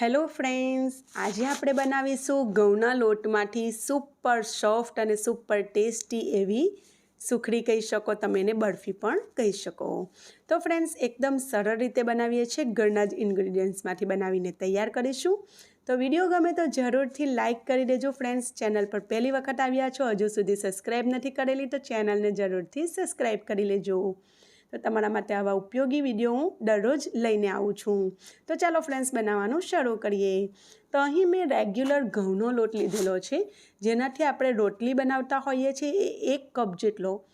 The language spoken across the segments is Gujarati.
હેલો ફ્રેન્ડ્સ, આજે આપણે બનાવીશું ઘઉંના લોટમાંથી સુપર સોફ્ટ અને સુપર ટેસ્ટી એવી સુખડી કહી શકો તમે એને, બરફી પણ કહી શકો. તો ફ્રેન્ડ્સ, એકદમ સરળ રીતે બનાવીએ છીએ. ઘરના જ ઇન્ગ્રીડિયન્ટ્સમાંથી બનાવીને તૈયાર કરીશું. તો વીડિયો ગમે તો જરૂરથી લાઇક કરી દેજો ફ્રેન્ડ્સ. ચેનલ પર પહેલી વખત આવ્યા છો, હજુ સુધી સબસ્ક્રાઈબ નથી કરેલી, તો ચેનલને જરૂરથી સબસ્ક્રાઈબ કરી લેજો. તો તમારા માટે આવા ઉપયોગી વીડિયો હું દરરોજ લઈને આવું છું. તો ચાલો ફ્રેન્ડ્સ, બનાવવાનું શરૂ કરીએ. તો અહીં મેં રેગ્યુલર ઘઉંનો લોટ લીધેલો છે. જેનાથી આપણે રોટલી બનાવતા હોઈએ છીએ એ એક કપ જેટલો.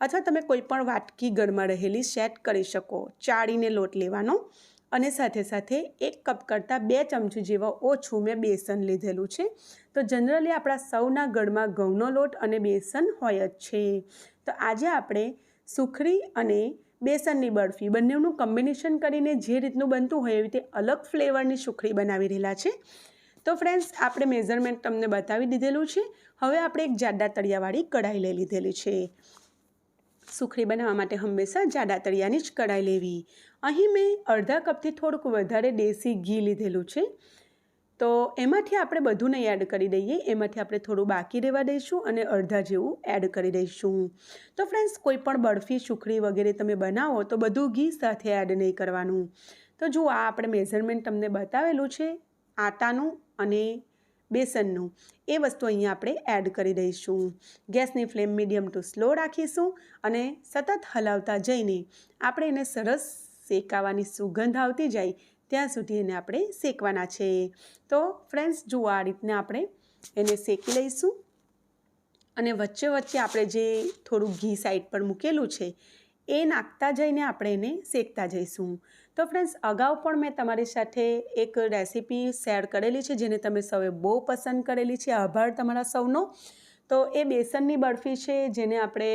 અથવા તમે કોઈ પણ વાટકી ગળમાં રહેલી સેટ કરી શકો. ચાળીને લોટ લેવાનો અને સાથે સાથે એક કપ કરતાં બે ચમચી જેવા ઓછું મેં બેસન લીધેલું છે. તો જનરલી આપણા સૌના ગળમાં ઘઉંનો લોટ અને બેસન હોય જ છે. તો આજે આપણે સુખડી અને બેસનની બરફી. બંનેનું કોમ્બિનેશન કરીને જે રીતનું બનતું હોય એવી રીતે અલગ ફ્લેવરની સુખડી બનાવી રહેલા છે. તો ફ્રેન્ડ્સ આપણે મેઝરમેન્ટ તમને બતાવી દીધેલું છે. હવે આપણે એક જાડા તળિયાવાળી કઢાઈ લઈ લીધેલી છે. સુખડી બનાવવા માટે હંમેશા જાડા તળિયાની જ કઢાઈ લેવી. અહીં મેં અડધા કપથી થોડુંક વધારે દેશી ઘી લીધેલું છે. તો એમાંથી આપણે બધું નહીં એડ કરી દઈએ. એમાંથી આપણે થોડું બાકી રહેવા દઈશું અને અડધા જેવું એડ કરી દઈશું. તો ફ્રેન્ડ્સ કોઈ પણ બરફી, સુખડી વગેરે તમે બનાવો તો બધું ઘી સાથે એડ નહીં કરવાનું. તો જુઓ, આ આપણે મેઝરમેન્ટ તમને બતાવેલું છે આટાનું અને બેસનનું. એ વસ્તુ અહીંયા આપણે એડ કરી દઈશું. ગેસની ફ્લેમ મીડિયમ ટુ સ્લો રાખીશું અને સતત હલાવતા જઈને આપણે એને સરસ શેકાવાની સુગંધ આવતી જાય ત્યાં સુધી એને આપણે શેકવાના છે. તો ફ્રેન્ડ્સ, જુઓ આ રીતના આપણે એને શેકી લઈશું. અને વચ્ચે વચ્ચે આપણે જે થોડું ઘી સાઈડ પર મૂકેલું છે, એ નાખતા જઈને આપણે એને શેકતા જઈશું. તો ફ્રેન્ડ્સ, અગાઉ પણ મેં તમારી સાથે એક રેસીપી શેર કરેલી છે, જેને તમે સૌએ બહુ પસંદ કરેલી છે. આભાર તમારા સૌનો. તો એ બેસનની બરફી છે, જેને આપણે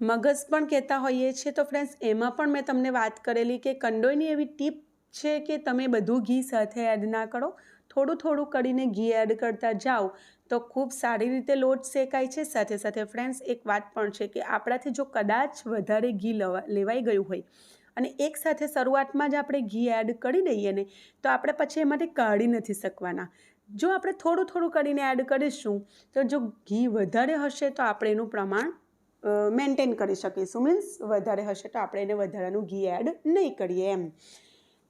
મગજ પણ કહેતા હોઈએ છીએ. તો ફ્રેન્ડ્સ એમાં પણ મેં તમને વાત કરેલી કે કંડોઈની એવી ટીપ છે કે તમે બધું ઘી સાથે એડ ના કરો. થોડું થોડું કરીને ઘી એડ કરતા જાઓ તો ખૂબ સારી રીતે લોટ શેકાય છે. સાથે સાથે ફ્રેન્ડ્સ એક વાત પણ છે કે આપણાથી જો કદાચ વધારે ઘી લેવાઈ ગયું હોય અને એક સાથે શરૂઆતમાં જ આપણે ઘી એડ કરી દઈએ ને, તો આપણે પછી એમાંથી કાઢી નથી શકવાના. જો આપણે થોડું થોડું કરીને એડ કરીશું, તો જો ઘી વધારે હશે તો આપણે એનું પ્રમાણ મેન્ટેન કરી શકીશું. મીન્સ વધારે હશે તો આપણે એને વધારાનું ઘી એડ નહીં કરીએ એમ.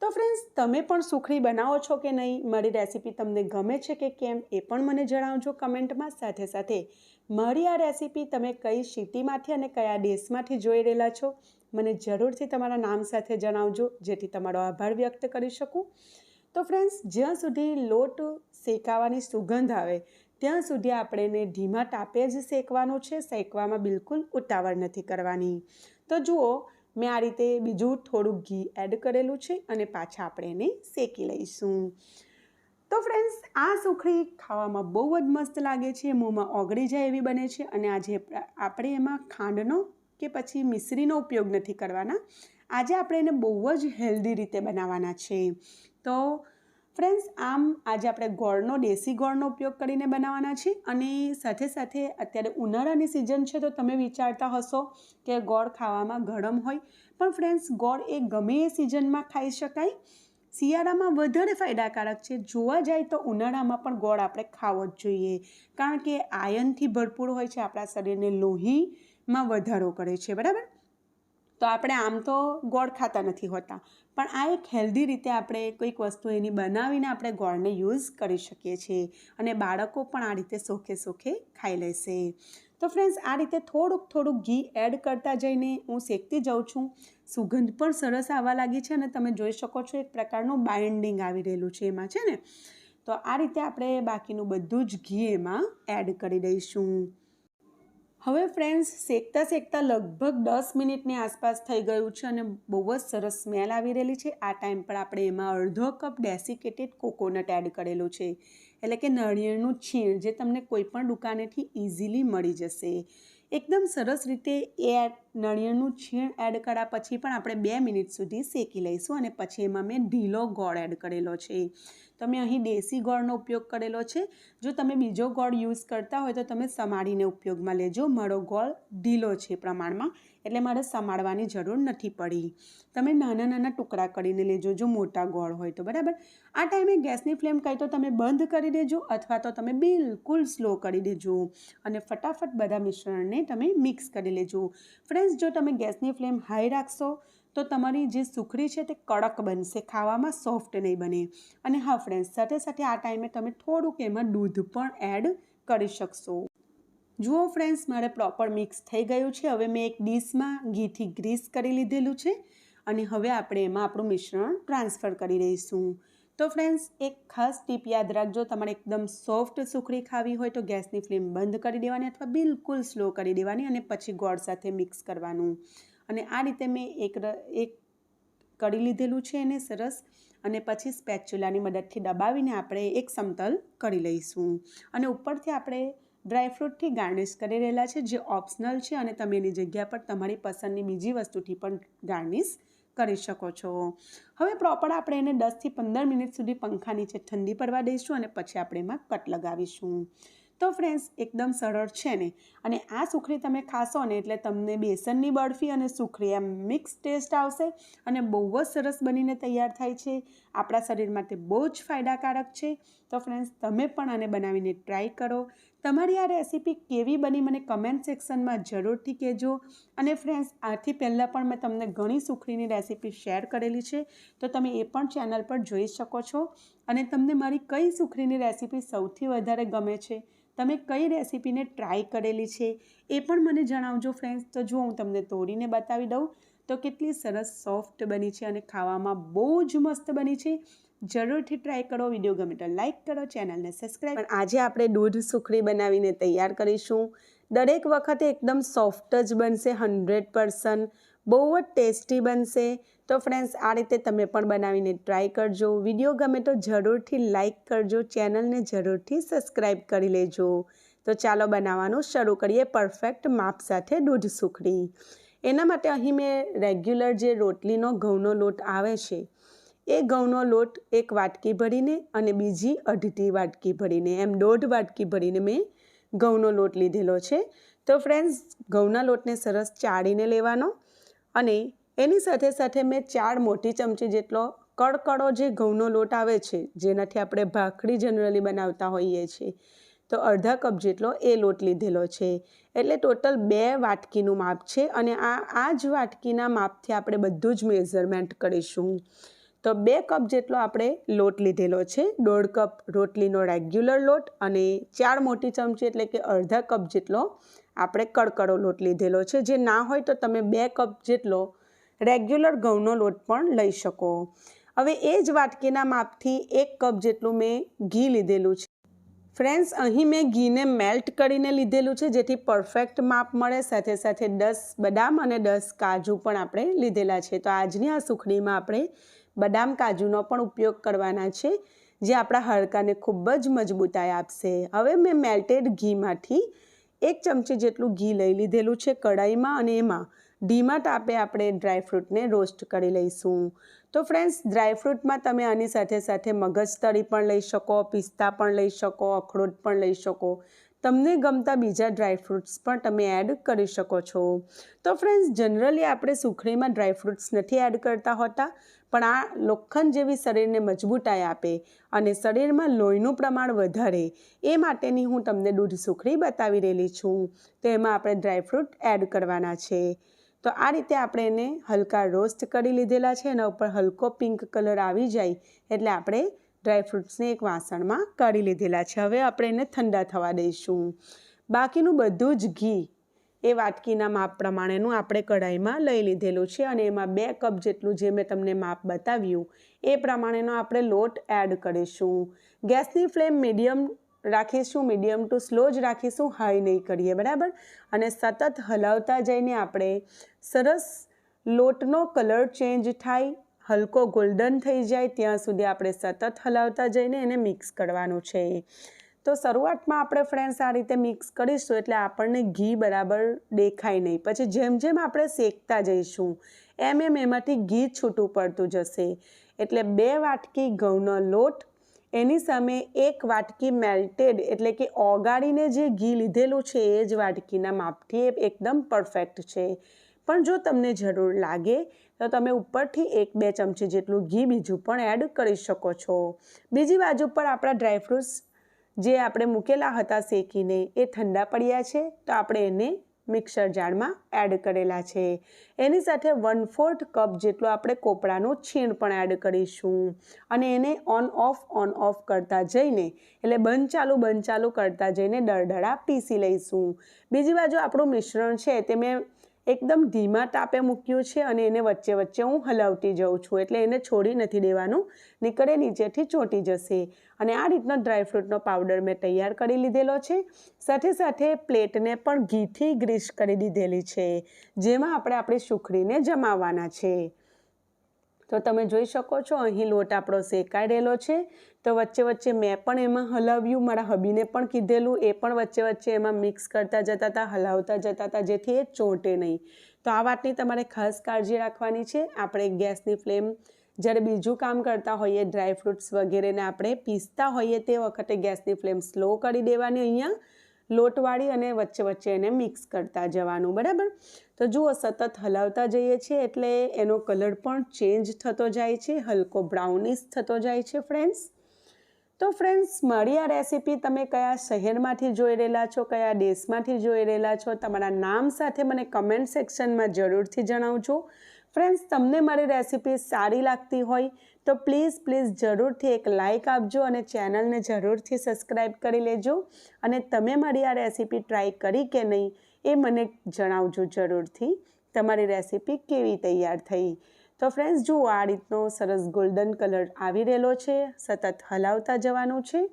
તો ફ્રેન્ડ્સ તમે પણ સુખડી બનાવો છો કે નહીં? મારી રેસીપી તમને ગમે છે કે કેમ? એ પણ મને જણાવજો કમેન્ટમાં. સાથે સાથે, મારી આ રેસીપી તમે કઈ સિટીમાંથી અને કયા દેશમાંથી જોઈ રહેલા છો? મને જરૂરથી તમારા નામ સાથે જણાવજો, જેથી તમારો આભાર વ્યક્ત કરી શકું. તો ફ્રેન્ડ્સ જ્યાં સુધી લોટ શેકાવાની સુગંધ આવે ત્યાં સુધી આપણે એને ધીમા તાપે જ શેકવાનું છે, શેકવામાં બિલકુલ ઉતાવળ નથી કરવાની. તો જુઓ, મેં આ રીતે બીજું થોડુંક ઘી એડ કરેલું છે અને પાછા આપણે એને શેકી લઈશું. તો ફ્રેન્ડ્સ, આ સુખડી ખાવામાં બહુ જ મસ્ત લાગે છે, મોંમાં ઓગળી જાય એવી બને છે અને આજે આપણે એમાં ખાંડનો કે પછી મિશ્રીનો ઉપયોગ નથી કરવાના. આજે આપણે એને બહુ જ હેલ્ધી રીતે બનાવવાના છે. તો ફ્રેન્ડ્સ આમ આજે આપણે ગોળનો, દેશી ગોળનો ઉપયોગ કરીને બનાવવાના છે અને સાથે સાથે અત્યારે ઉનાળાની સિઝન છે તો તમે વિચારતા હશો કે ગોળ ખાવામાં ગરમ હોય. પણ ફ્રેન્ડ્સ ગોળ એ ગમે એ સિઝનમાં ખાઈ શકાય. શિયાળામાં વધારે ફાયદાકારક છે. જોવા જાય તો ઉનાળામાં પણ ગોળ આપણે ખાવો જ જોઈએ. કારણ કે આયનથી ભરપૂર હોય છે, આપણા શરીરને લોહીમાં વધારો કરે છે. બરાબર? તો આપણે આમ તો ગોળ ખાતા નથી હોતા. પણ આ એક હેલ્ધી રીતે આપણે કોઈક વસ્તુ એની બનાવીને આપણે ગોળને યુઝ કરી શકીએ છીએ અને બાળકો પણ આ રીતે સોખે સોખે ખાઈ લેશે. તો ફ્રેન્ડ્સ, આ રીતે થોડુંક થોડુંક ઘી એડ કરતા જઈને હું શેકતી જાઉં છું. સુગંધ પણ સરસ આવવા લાગી છે અને તમે જોઈ શકો છો એક પ્રકારનું બાઇન્ડિંગ આવી રહેલું છે એમાં, છે ને? તો આ રીતે આપણે બાકીનું બધું જ ઘી એમાં એડ કરી દઈશું. હવે ફ્રેન્ડ્સ શેકતા શેકતા લગભગ દસ મિનિટની આસપાસ થઈ ગયું છે અને બહુ જ સરસ સ્મેલ આવી રહેલી છે. આ ટાઈમ પર આપણે એમાં અડધો કપ ડેસિકેટેડ કોકોનટ એડ કરેલું છે. એટલે કે નાળિયેરનું છીણ જે તમને કોઈપણ દુકાનેથી ઇઝીલી મળી જશે. એકદમ સરસ રીતે એ નળિયેળનું છીણ એડ કર્યા પછી પણ આપણે બે મિનિટ સુધી શેકી લઈશું અને પછી એમાં મેં ઢીલો ગોળ એડ કરેલો છે. તો મેં અહીં દેશી ગોળનો ઉપયોગ કરેલો છે. જો તમે બીજો ગોળ યુઝ કરતા હોય તો તમે સમાડીને ઉપયોગમાં લેજો. મારો ગોળ ઢીલો છે પ્રમાણમાં. એટલે મારે સમાડવાની જરૂર નથી પડી. તમે નાના નાના ટુકડા કરીને લેજો, જો મોટા ગોળ હોય તો, બરાબર? આ ટાઈમે ગેસની ફ્લેમ કાંઈ તો તમે બંધ કરી દેજો અથવા તો તમે બિલકુલ સ્લો કરી દેજો અને ફટાફટ બધા મિશ્રણને તમે મિક્સ કરી લેજો. ફ્રેન્ડ્સ, જો તમે ગેસની ફ્લેમ હાઈ રાખશો, તો તમારી જે સુખડી છે તે કડક બનશે, ખાવામાં સોફ્ટ નહીં બને. અને હા, ફ્રેન્ડ્સ, સાથે સાથે આ ટાઈમે તમે થોડુંક એમાં દૂધ પણ એડ કરી શકશો. જુઓ ફ્રેન્ડ્સ મારે પ્રોપર મિક્સ થઈ ગયું છે. હવે મેં એક ડીશમાં ઘીથી ગ્રીસ કરી લીધેલું છે અને હવે આપણે એમાં આપણું મિશ્રણ ટ્રાન્સફર કરી દઈશું. તો ફ્રેન્ડ્સ એક ખાસ ટીપ યાદ રાખજો, તમારે એકદમ સોફ્ટ સુખડી ખાવી હોય તો ગેસની ફ્લેમ બંધ કરી દેવાની અથવા બિલકુલ સ્લો કરી દેવાની અને પછી ગોળ સાથે મિક્સ કરવાનું. અને આ રીતે મેં એક એક કરી લીધેલું છે એને સરસ અને પછી સ્પેચ્યુલાની મદદથી દબાવીને આપણે એક સમતલ કરી લઈશું. અને ઉપરથી આપણે ડ્રાયફ્રૂટથી ગાર્નિશ કરી રહેલા છે, જે ઓપ્શનલ છે અને તમે એની જગ્યા પર તમારી પસંદની બીજી વસ્તુથી પણ ગાર્નિશ કરી શકો છો. હવે પ્રોપર આપણે એને દસથી પંદર મિનિટ સુધી પંખા નીચે ઠંડી પડવા દઈશું અને પછી આપણે એમાં કટ લગાવીશું. તો ફ્રેન્ડ્સ, એકદમ સરળ છે ને? અને આ સુખડી તમે ખાશો ને એટલે તમને બેસનની બરફી અને સુખડી એમ મિક્સ ટેસ્ટ આવશે અને બહુ જ સરસ બનીને તૈયાર થાય છે. આપણા શરીર માટે બહુ જ ફાયદાકારક છે. તો ફ્રેન્ડ્સ, તમે પણ આને બનાવીને ટ્રાય કરો. તમારી આ રેસીપી કેવી બની મને કમેન્ટ સેક્શનમાં જરૂરથી કહેજો. અને ફ્રેન્ડ્સ આથી પહેલાં પણ મેં તમને ઘણી સુખડીની રેસીપી શેર કરેલી છે. તો તમે એ પણ ચેનલ પર જોઈ શકો છો. અને તમને મારી કઈ સુખડીની રેસીપી સૌથી વધારે ગમે છે, તમે કઈ રેસીપીને ટ્રાય કરેલી છે, એ પણ મને જણાવજો ફ્રેન્ડ્સ તો જો હું તમને તોડીને બતાવી દઉં, તો કેટલી સરસ સોફ્ટ બની છે અને ખાવામાં બહુ જ મસ્ત બની છે. જરૂરથી ટ્રાય કરો વીડિયો ગમે તો લાઇક કરો ચેનલને સબસ્ક્રાઈબ પણ આજે આપણે દૂધ સુખડી બનાવીને તૈયાર કરીશું. દરેક વખતે એકદમ સોફ્ટ જ બનશે હંડ્રેડ પર્સન્ટ બહુ જ ટેસ્ટી બનશે. તો ફ્રેન્ડ્સ આ રીતે તમે પણ બનાવીને ટ્રાય કરજો. વીડિયો ગમે તો જરૂરથી લાઇક કરજો ચેનલને જરૂરથી સબસ્ક્રાઈબ કરી લેજો. તો ચાલો બનાવવાનું શરૂ કરીએ પરફેક્ટ માપ સાથે દૂધ સુખડી. એના માટે અહીં મેં રેગ્યુલર જે રોટલીનો ઘઉંનો લોટ આવે છે એ ઘઉંનો લોટ એક વાટકી ભરીને અને બીજી અડધી વાટકી ભરીને, એમ દોઢ વાટકી ભરીને મેં ઘઉંનો લોટ લીધેલો છે. તો ફ્રેન્ડ્સ ઘઉંના લોટને સરસ ચાળીને લેવાનો અને એની સાથે સાથે મેં ચાર મોટી ચમચી જેટલો કડકડો જે ઘઉંનો લોટ આવે છે, જેનાથી આપણે ભાખરી જનરલી બનાવતા હોઈએ છીએ, તો અડધા કપ જેટલો એ લોટ લીધેલો છે. એટલે ટોટલ બે વાટકીનું માપ છે અને આ આ જ વાટકીના માપથી આપણે બધું જ મેઝરમેન્ટ કરીશું. તો બે કપ જેટલો આપણે લોટ લીધેલો છે. દોઢ કપ રોટલીનો રેગ્યુલર લોટ અને ચાર મોટી ચમચી એટલે કે અડધા કપ જેટલો આપણે કડકડો લોટ લીધેલો છે. જે ના હોય તો તમે બે કપ જેટલો રેગ્યુલર ઘઉંનો લોટ પણ લઈ શકો. હવે એ જ વાટકીના માપથી એક કપ જેટલું મેં ઘી લીધેલું છે. ફ્રેન્ડ્સ, અહીં મેં ઘીને મેલ્ટ કરીને લીધેલું છે, જેથી પરફેક્ટ માપ મળે. સાથે સાથે દસ બદામ અને દસ કાજુ પણ આપણે લીધેલા છે. તો આજની આ સુખડીમાં આપણે બદામ કાજુનો પણ ઉપયોગ કરવાના છે, જે આપણા હાડકાને ખૂબ જ મજબૂતાઈ આપશે. હવે મેં મેલ્ટેડ ઘીમાંથી એક ચમચી જેટલું ઘી લઈ લીધેલું છે કઢાઈમાં અને એમાં. ધીમા તાપે આપણે ડ્રાયફ્રૂટને રોસ્ટ કરી લઈશું. તો ફ્રેન્ડ્સ ડ્રાયફ્રૂટમાં તમે આની સાથે સાથે મગજતરી પણ લઈ શકો, પિસ્તા પણ લઈ શકો, અખરોટ પણ લઈ શકો. તમને ગમતા બીજા ડ્રાયફ્રૂટ્સ પણ તમે એડ કરી શકો છો. તો ફ્રેન્ડ્સ, જનરલી આપણે સુખડીમાં ડ્રાયફ્રૂટ્સ નથી એડ કરતા હોતા. પણ આ લોખંડ જેવી શરીરને મજબૂતાઈ આપે અને શરીરમાં લોહીનું પ્રમાણ વધારે. એ માટેની હું તમને દૂધ સુખડી બતાવી રહેલી છું. તો એમાં આપણે ડ્રાયફ્રૂટ એડ કરવાના છે. તો આ રીતે આપણે એને હલકા રોસ્ટ કરી લીધેલા છે. એના ઉપર હલકો પિંક કલર આવી જાય એટલે આપણે ડ્રાયફ્રૂટ્સને એક વાસણમાં કાઢી લીધેલા છે. હવે આપણે એને ઠંડા થવા દઈશું. બાકીનું બધું જ ઘી એ વાટકીના માપ પ્રમાણેનું આપણે કઢાઈમાં લઈ લીધેલું છે અને એમાં બે કપ જેટલું જે મેં તમને માપ બતાવ્યું, એ પ્રમાણેનો આપણે લોટ એડ કરીશું. ગેસની ફ્લેમ મીડિયમ રાખીશું, મીડિયમ ટુ સ્લો જ રાખીશું, હાઈ નહીં કરીએ, બરાબર? અને સતત હલાવતા જઈને આપણે સરસ લોટનો કલર ચેન્જ થાય, હલકો ગોલ્ડન થઈ જાય, ત્યાં સુધી આપણે સતત હલાવતા જઈને એને મિક્સ કરવાનું છે. તો શરૂઆતમાં આપણે ફ્રેન્ડ્સ આ રીતે મિક્સ કરીશું એટલે આપણને ઘી બરાબર દેખાય નહીં. પછી જેમ જેમ આપણે શેકતા જઈશું, એમ એમ એમાંથી ઘી છૂટું પડતું જશે. એટલે બે વાટકી ઘઉંનો લોટ, એની સામે એક વાટકી મેલ્ટેડ એટલે કે ઓગાળીને જે ઘી લીધેલું છે એ જ વાટકીના માપથી એકદમ પરફેક્ટ છે. પણ જો તમને જરૂર લાગે, તો તમે ઉપરથી એક બે ચમચી જેટલું ઘી બીજું પણ એડ કરી શકો છો. બીજી બાજુ પર આપણા ડ્રાયફ્રૂટ્સ જે આપણે મૂકેલા હતા શેકીને એ ઠંડા પડ્યા છે, તો આપણે એને મિક્સર જારમાં એડ કરેલા છે. એની સાથે વન ફોર્થ કપ જેટલો આપણે કોપરાનું છીણ પણ એડ કરીશું. અને એને ઓન ઓફ ઓન ઓફ કરતા જઈને, એટલે બંધ ચાલુ બંધ ચાલુ કરતા જઈને દળદળા પીસી લઈશું. બીજી બાજુ આપણું મિશ્રણ છે, તે મેં એકદમ ધીમા તાપે મૂક્યું છે અને એને વચ્ચે વચ્ચે હું હલાવતી જાઉં છું. એટલે એને છોડી નથી દેવાનું. નીકળે નીચેથી ચોંટી જશે. અને આ રીતનો ડ્રાયફ્રૂટનો પાવડર મેં તૈયાર કરી લીધેલો છે. સાથે સાથે પ્લેટને પણ ઘીથી ગ્રીસ કરી દીધેલી છે, જેમાં આપણે આપણી સુખડીને જમાવવાના છે. તો તમે જોઈ શકો છો, અહીં લોટ આપણો શેકાઈ રહેલો છે. તો વચ્ચે વચ્ચે મેં પણ એમાં હલાવ્યું, મારા હબીને પણ કીધેલું, એ પણ વચ્ચે વચ્ચે એમાં મિક્સ કરતા જતા હતા હલાવતા જતા હતા જેથી એ ચોંટે નહીં. તો આ વાતની તમારે ખાસ કાળજી રાખવાની છે. આપણે ગેસની ફ્લેમ જ્યારે બીજું કામ કરતા હોઈએ ડ્રાયફ્રૂટ્સ વગેરેને આપણે પીસતા હોઈએ તે વખતે ગેસની ફ્લેમ સ્લો કરી દેવાની અહીંયા, લોટવાળી અને વચ્ચે વચ્ચે એને મિક્સ કરતા જવાનું, બરાબર? તો જુઓ, સતત હલાવતા જઈએ છીએ એટલે એનો કલર પણ ચેન્જ થતો જાય છે, હલકો બ્રાઉનિશ થતો જાય છે, ફ્રેન્ડ્સ. તો ફ્રેન્ડ્સ મારી આ રેસીપી તમે કયા શહેરમાંથી જોઈ રહેલા છો, કયા દેશમાંથી જોઈ રહેલા છો, તમારા નામ સાથે મને કમેન્ટ સેક્શનમાં જરૂરથી જણાવજો. ફ્રેન્ડ્સ તમને મારી રેસીપી સારી લાગતી હોય, તો પ્લીઝ પ્લીઝ જરૂરથી એક લાઇક આપજો અને ચેનલને જરૂરથી સબસ્ક્રાઈબ કરી લેજો. અને તમે મારી આ રેસીપી ટ્રાય કરી કે નહીં, એ મને જણાવજો જરૂરથી. તમારી રેસીપી કેવી તૈયાર થઈ? તો ફ્રેન્ડ્સ જુઓ આ રીતનો સરસ ગોલ્ડન કલર આવી રહેલો છે. સતત હલાવતા જવાનું છે.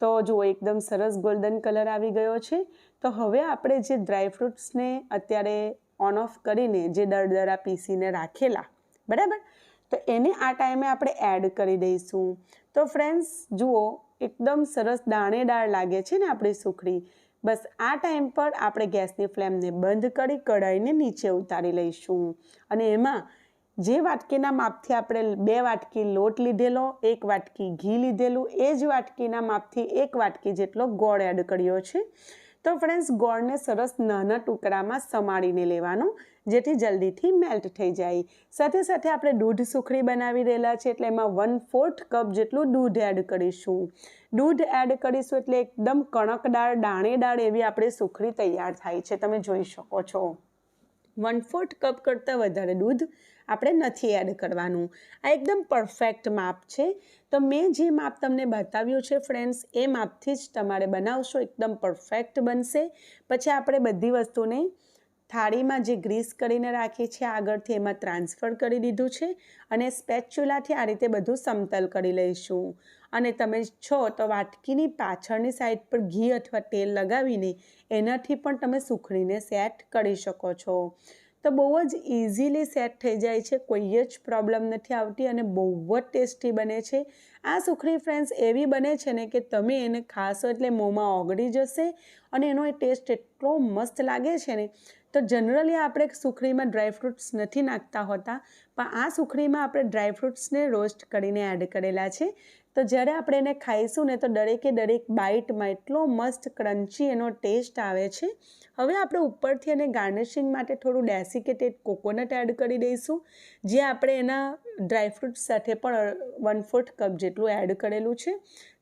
તો જુઓ, એકદમ સરસ ગોલ્ડન કલર આવી ગયો છે. તો હવે આપણે જે ડ્રાયફ્રૂટ્સને અત્યારે ઓન ઓફ કરીને જે દરદરા પીસીને રાખેલા, બરાબર? તો એને આ ટાઈમે આપણે એડ કરી દઈશું. તો ફ્રેન્ડ્સ જુઓ, એકદમ સરસ દાણેદાર લાગે છે ને આપણી સુખડી. બસ આ ટાઈમ પર આપણે ગેસની ફ્લેમને બંધ કરી કઢાઈને નીચે ઉતારી લઈશું. અને એમાં જે વાટકીના માપથી આપણે બે વાટકી લોટ લીધેલો, એક વાટકી ઘી લીધેલું, એ જ વાટકીના માપથી એક વાટકી જેટલો ગોળ એડ કર્યો છે. તો ફ્રેન્ડ્સ ગોળને સરસ નાના ટુકડામાં સમાડીને લેવાનું, જેથી જલ્દીથી મેલ્ટ થઈ જાય. સાથે સાથે આપણે દૂધ સુખડી બનાવી રહેલા છે, એટલે એમાં વન ફોર્થ કપ જેટલું દૂધ એડ કરીશું. દૂધ એડ કરીશું એટલે એકદમ કણકદાર દાણેદાર એવી આપણે સુખડી તૈયાર થાય છે, તમે જોઈ શકો છો. વન ફોર્થ કપ કરતાં વધારે દૂધ આપણે નથી એડ કરવાનું. આ એકદમ પરફેક્ટ માપ છે. તો મેં જે માપ તમને બતાવ્યું છે ફ્રેન્ડ્સ એ માપથી જ તમારે બનાવશો. એકદમ પરફેક્ટ બનશે. પછી આપણે બધી વસ્તુને થાળીમાં જે ગ્રીસ કરીને રાખી છે આગળથી એમાં ટ્રાન્સફર કરી દીધું છે અને સ્પેચ્યુલાથી આ રીતે બધું સમતલ કરી લઈશું. અને તમે છો તો વાટકીની પાછળની સાઈડ પર ઘી અથવા તેલ લગાવીને એનાથી પણ તમે સુખડીને સેટ કરી શકો છો. તો બહુ જ ઇઝીલી સેટ થઈ જાય છે, કોઈ જ પ્રોબ્લેમ નથી આવતી અને બહુ જ ટેસ્ટી બને છે. આ સુખડી ફ્રેન્ડ્સ એવી બને છે ને કે તમે એને ખાશો એટલે મોંમાં ઓગળી જશે અને એનો એ ટેસ્ટ એટલો મસ્ત લાગે છે ને. તો જનરલી આપણે સુખડીમાં ડ્રાયફ્રૂટ્સ નથી નાખતા હોતા, પણ આ સુખડીમાં આપણે ડ્રાયફ્રૂટ્સને રોસ્ટ કરીને એડ કરેલા છે. તો જ્યારે આપણે એને ખાઈશું ને તો દરેકે દરેક બાઇટમાં એટલો મસ્ત ક્રન્ચી એનો ટેસ્ટ આવે છે. હવે આપણે ઉપરથી એને ગાર્નિશિંગ માટે થોડું ડેસિકેટેડ કોકોનટ એડ કરી દઈશું. જે આપણે એના ડ્રાયફ્રૂટ સાથે પણ વન ફોર્થ કપ જેટલું એડ કરેલું છે.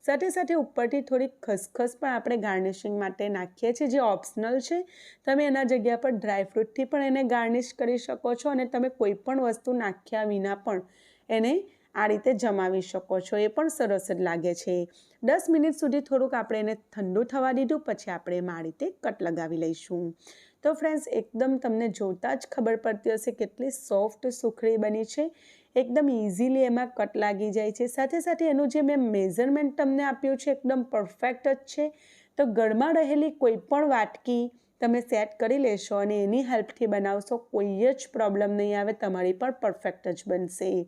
સાથે સાથે ઉપરથી થોડીક ખસખસ પણ આપણે ગાર્નિશિંગ માટે નાખીએ છીએ, જે ઓપ્શનલ છે. તમે એના જગ્યા પર ડ્રાયફ્રૂટથી પણ એને ગાર્નિશ કરી શકો છો અને તમે કોઈ પણ વસ્તુ નાખ્યા વિના પણ એને આ રીતે જમાવી શકો છો. એ પણ સરસ જ લાગે છે. દસ મિનિટ સુધી થોડુંક આપણે એને ઠંડુ થવા દીધું, પછી આપણે એમાં આ રીતે કટ લગાવી લઈશું. તો ફ્રેન્ડ્સ એકદમ તમને જોતાં જ ખબર પડતી હશે કેટલી સોફ્ટ સુખડી બની છે. એકદમ ઇઝીલી એમાં કટ લાગી જાય છે. સાથે સાથે એનું જે મેં મેઝરમેન્ટ તમને આપ્યું છે, એકદમ પરફેક્ટ જ છે. તો ઘરમાં રહેલી કોઈ પણ વાટકી તમે સેટ કરી લેશો અને એની હેલ્પથી બનાવશો, કોઈ જ પ્રોબ્લેમ નહીં આવે, તમારી પણ પરફેક્ટ જ બનશે.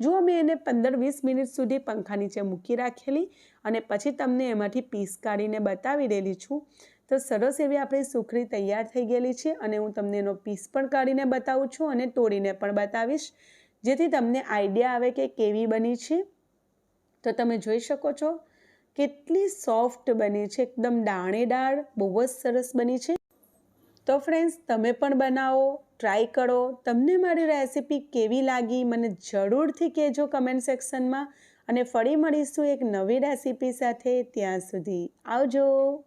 જુઓ મેં એને પંદર વીસ મિનિટ સુધી પંખા નીચે મૂકી રાખેલી અને પછી તમને એમાંથી પીસ કાઢીને બતાવી દેલી છું, તો સરસ એવી આપણી સુખડી તૈયાર થઈ ગયેલી છે અને હું તમને એનો પીસ પણ કાઢીને બતાવું છું અને તોડીને પણ બતાવીશ. જેથી તમને આઈડિયા આવે કે કેવી બની છે. તો તમે જોઈ શકો છો, કેટલી સોફ્ટ બની છે, એકદમ દાણેદાર, બહુ જ સરસ બની છે. તો ફ્રેન્ડ્સ તમે પણ બનાવો ટ્રાય કરો. તમને મારી રેસિપી કેવી લાગી, મને જરૂરથી કહેજો કમેન્ટ સેક્શનમાં અને ફરી મળીશું એક નવી રેસિપી સાથે. ત્યાં સુધી આવજો.